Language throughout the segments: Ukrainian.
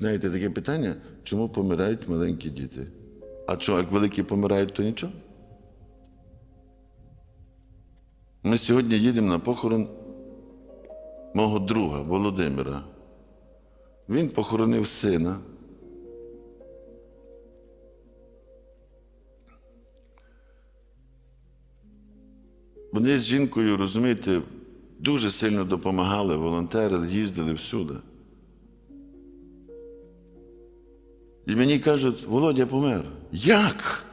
Знаєте, таке питання, чому помирають маленькі діти? А що, як великі помирають, то нічого? Ми сьогодні їдемо на похорон мого друга Володимира. Він похоронив сина. Вони з жінкою, розумієте, дуже сильно допомагали, волонтерили, їздили всюди. І мені кажуть, Володя помер. Як?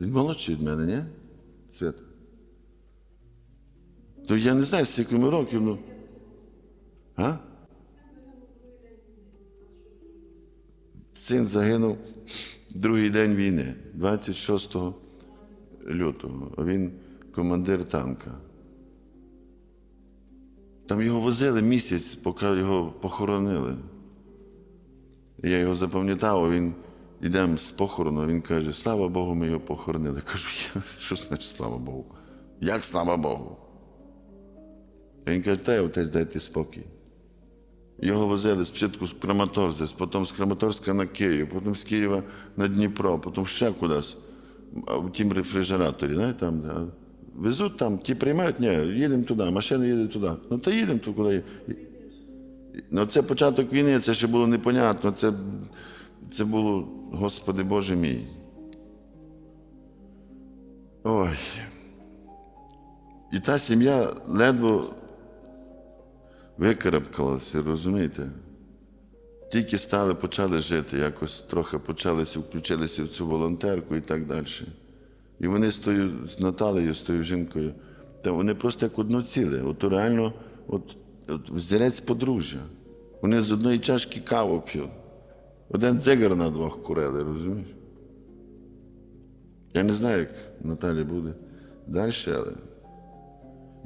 Він молодший від мене, ні? Свята? Ну я не знаю, скільки йому років, ну. А? Син загинув другий день війни, 26 лютого. Він командир танка. Там його возили місяць, поки його похоронили. Я його запам'ятав, він йдемо з похорону, він каже, слава Богу, ми його похоронили. Я кажу, «Я- що значить слава Богу? Як слава Богу? Він каже, та отець, дайте спокій. Його возили спочатку з Краматорська, потім з Краматорська на Київ, потім з Києва на Дніпро, потім ще кудись. В тім рефрижераторі, знаєте, там. де, Везуть там, ті приймають, ні, їдемо туди, машина їде туди. Ну то їдемо то куди. Ну це початок війни, це ще було непонятно. Це, це було, Господи Боже мій. Ой. І та сім'я ледве викарабкалася, розумієте? Тільки стали, почали жити, якось трохи почалися, включилися в цю волонтерку і так далі. І вони з тою, з Наталею, з тою жінкою, та вони просто як одно ціле. От реально, от, от взірець подружжя. Вони з одної чашки каву п'ють. Один дзигар на двох курили, розумієш? Я не знаю, як Наталі буде далі, але.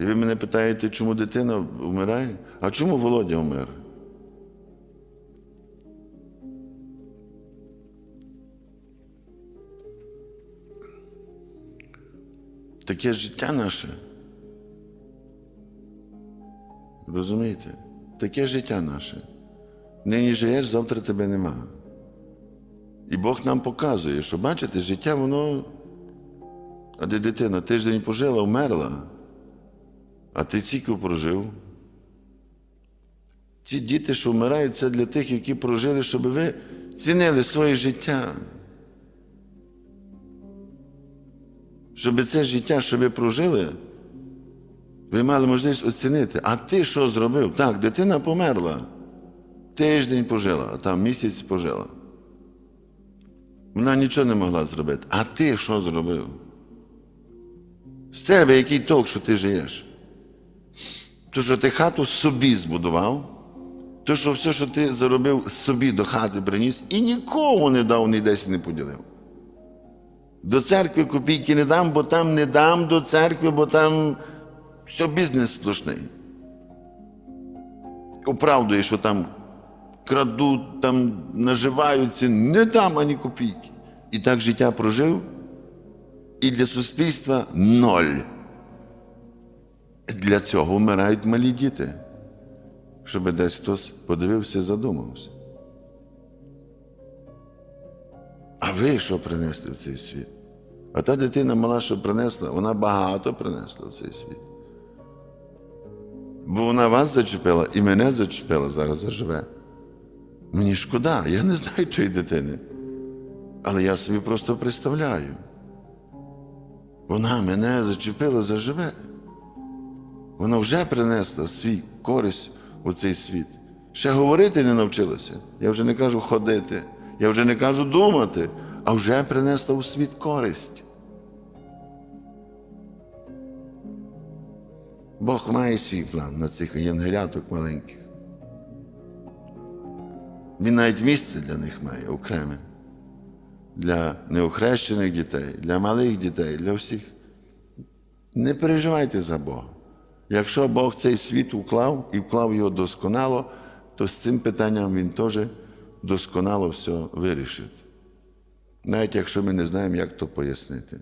І ви мене питаєте, чому дитина вмирає? А чому Володя вмер? Таке життя наше. Розумієте? Таке життя наше. Нині живеш, завтра тебе нема. І Бог нам показує, що бачите, життя воно. А де дитина тиждень пожила, вмерла, а ти цікав прожив. Ці діти, що вмирають, це для тих, які прожили, щоб ви цінили своє життя. Щоб це життя, що ви прожили, ви мали можливість оцінити. А ти що зробив? Так, дитина померла. Тиждень пожила, а там місяць пожила. Вона нічого не могла зробити. А ти що зробив? З тебе який толк, що ти живеш? То, що ти хату собі збудував, то, що все, що ти заробив, собі до хати приніс і нікому не дав, ні десь не поділив. До церкви копійки не дам, бо там не дам до церкви, бо там все бізнес сплошний. Оправдує, що там крадуть, там наживаються, не дам ані копійки. І так життя прожив, і для суспільства ноль. Для цього вмирають малі діти, щоб десь хтось подивився і задумався. А ви що принесли в цей світ? А та дитина мала, що принесла, вона багато принесла в цей світ. Бо вона вас зачепила і мене зачепила, зараз заживе. Мені шкода, я не знаю тої дитини. Але я собі просто представляю. Вона мене зачепила, заживе. Вона вже принесла свій користь у цей світ. Ще говорити не навчилася. Я вже не кажу ходити, я вже не кажу думати, а вже принесла у світ користь. Бог має свій план на цих євангеляток маленьких. Він навіть місце для них має окреме. Для неохрещених дітей, для малих дітей, для всіх. Не переживайте за Бога. Якщо Бог цей світ уклав і вклав його досконало, то з цим питанням Він теж досконало все вирішить. Навіть якщо ми не знаємо, як то пояснити.